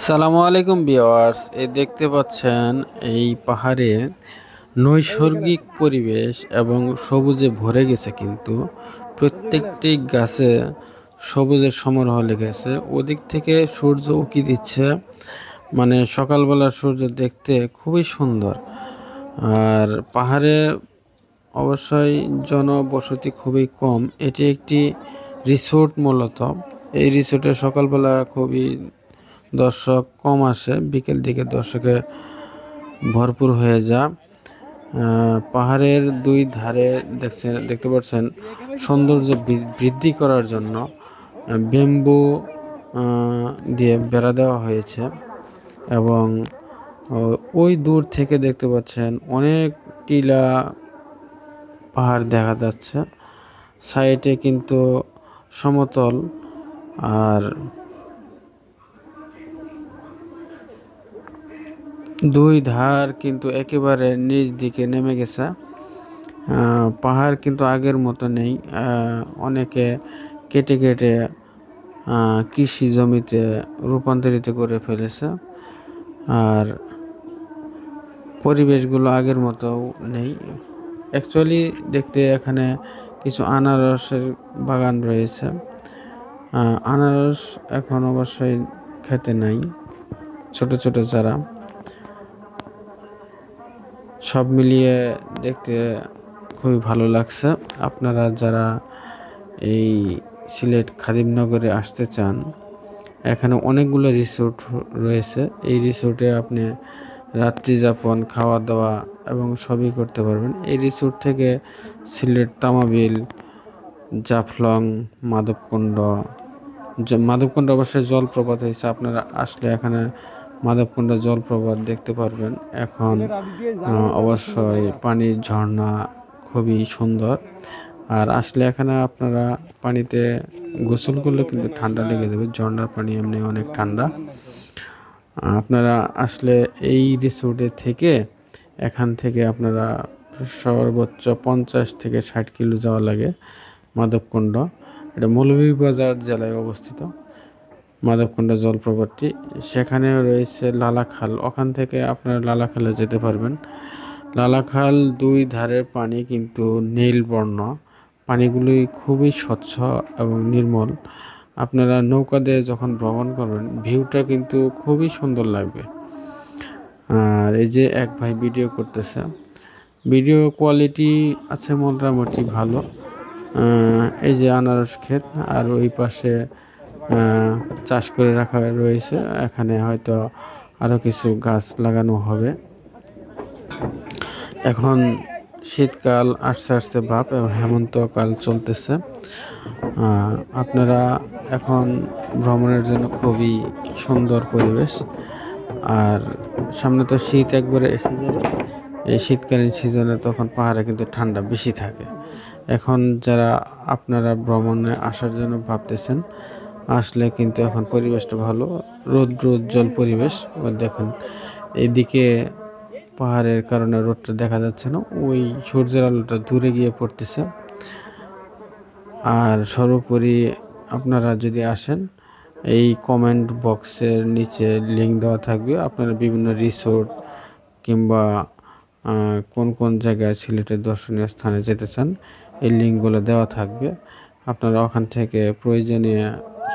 সালামু আলাইকুম বিওয়ার্স এ দেখতে পাচ্ছেন এই পাহাড়ে নৈসর্গিক পরিবেশ এবং সবুজে ভরে গেছে কিন্তু। প্রত্যেকটি গাছে সবুজের সমারোহ লেগেছে। ওদিক থেকে সূর্য উকি দিচ্ছে। মানে সকালবেলা সূর্য দেখতে খুবই সুন্দর। আর পাহাড়ে অবশ্যই জনবসতি খুবই কম। এটি একটি রিসোর্ট মূলত। এই রিসোর্টে সকালবেলা খুবই দর্শক কম আসে, বিকেল দিকে দর্শকে ভরপুর হয়ে যা। পাহাড়ের দুই ধারে দেখছেন, দেখতে পাচ্ছেন সৌন্দর্য বৃদ্ধি করার জন্য বেম্বু দিয়ে বেড়া দেওয়া হয়েছে এবং ওই দূর থেকে দেখতে পাচ্ছেন অনেক টিলা পাহাড় দেখা যাচ্ছে। সাইডে কিন্তু সমতল আর দুই ধার কিন্তু একেবারে নিচ দিকে নেমে গেছে। পাহাড় কিন্তু আগের মতো নেই। অনেকে কেটে কেটে কৃষি জমিতে রূপান্তরিত করে ফেলেছে। আর পরিবেশগুলো আগের মতো নেই। অ্যাকচুয়ালি দেখতে এখানে কিছু আনারসের বাগান রয়েছে। আনারস এখন অবশ্যই খেতে নাই। ছোট ছোট চারা। সব মিলিয়ে দেখতে খুবই ভালো লাগছে। আপনারা যারা এই সিলেট খাদিমনগরে আসতে চান, এখানে অনেকগুলো রিসোর্ট রয়েছে। এই রিসোর্টে আপনি রাত্রি যাপন খাওয়া দাওয়া এবং সবই করতে পারবেন। এই রিসোর্ট থেকে সিলেট তামাবিল, জাফলং, মাধবকুণ্ড মাধবকুণ্ড অবশ্যই জলপ্রপাত হয়েছে। আপনারা আসলে এখানে মাধবকুণ্ড জলপ্রপাত দেখতে পারবেন। এখন অবশ্যই পানির ঝর্ণা খুবই সুন্দর। আর আসলে এখানে আপনারা পানিতে গোসল করলে কিন্তু ঠান্ডা লেগে যাবে। ঝর্ণার পানি এমনি অনেক ঠান্ডা। আপনারা আসলে এই রিসোর্টে থেকে এখান থেকে আপনারা সর্বোচ্চ পঞ্চাশ থেকে ষাট কিলো যাওয়া লাগে মাধবকুণ্ড এটা মৌলভীবাজার জেলায় অবস্থিত। মাধবকুণ্ড জলপ্রপাতটি সেখানেও রয়েছে লালাখাল ওখান থেকে আপনারা লালাখালে যেতে পারবেন। লালাখাল দুই ধারের পানি কিন্তু নীল বর্ণ। পানিগুলি খুবই স্বচ্ছ এবং নির্মল। আপনারা নৌকা দিয়ে যখন ভ্রমণ করবেন, ভিউটা কিন্তু খুবই সুন্দর লাগবে। আর এই যে এক ভাই ভিডিও করতেছে। ভিডিও কোয়ালিটি আছে মোটামুটি ভালো। এই যে আনারস ক্ষেত আর ওই পাশে চাষ করে রাখা রয়েছে। এখানে হয়তো আরও কিছু গাছ লাগানো হবে। এখন শীতকাল আসছে আসছে ভাব এবং হেমন্তকাল চলতেছে। আপনারা এখন ভ্রমণের জন্য খুবই সুন্দর পরিবেশ। আর সামনে তো শীত একবারে এসে যাবে। এই শীতকালীন সিজনে তখন পাহাড়ে কিন্তু ঠান্ডা বেশি থাকে। এখন যারা আপনারা ভ্রমণে আসার জন্য ভাবতেছেন আসলে কিন্তু এখন পরিবেশটা ভালো। রৌদ্র উজ্জ্বল পরিবেশ। দেখুন এইদিকে পাহাড়ের কারণে রোদটা দেখা যাচ্ছে না। ওই সূর্যের আলোটা দূরে গিয়ে পড়তেছে। আর সর্বোপরি আপনারা যদি আসেন, এই কমেন্ট বক্সের নিচে লিঙ্ক দেওয়া থাকবে। আপনারা বিভিন্ন রিসোর্ট কিংবা কোন কোন জায়গায় সিলেটের দর্শনীয় স্থানে যেতে চান, এই লিঙ্কগুলো দেওয়া থাকবে। আপনারা ওখান থেকে প্রয়োজনীয়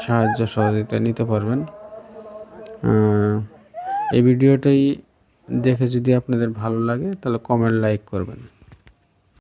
সাহায্য সহযোগিতা নিতে পারবেন। এই ভিডিওটাই দেখে যদি আপনাদের ভালো লাগে, তাহলে কমেন্ট লাইক করবেন।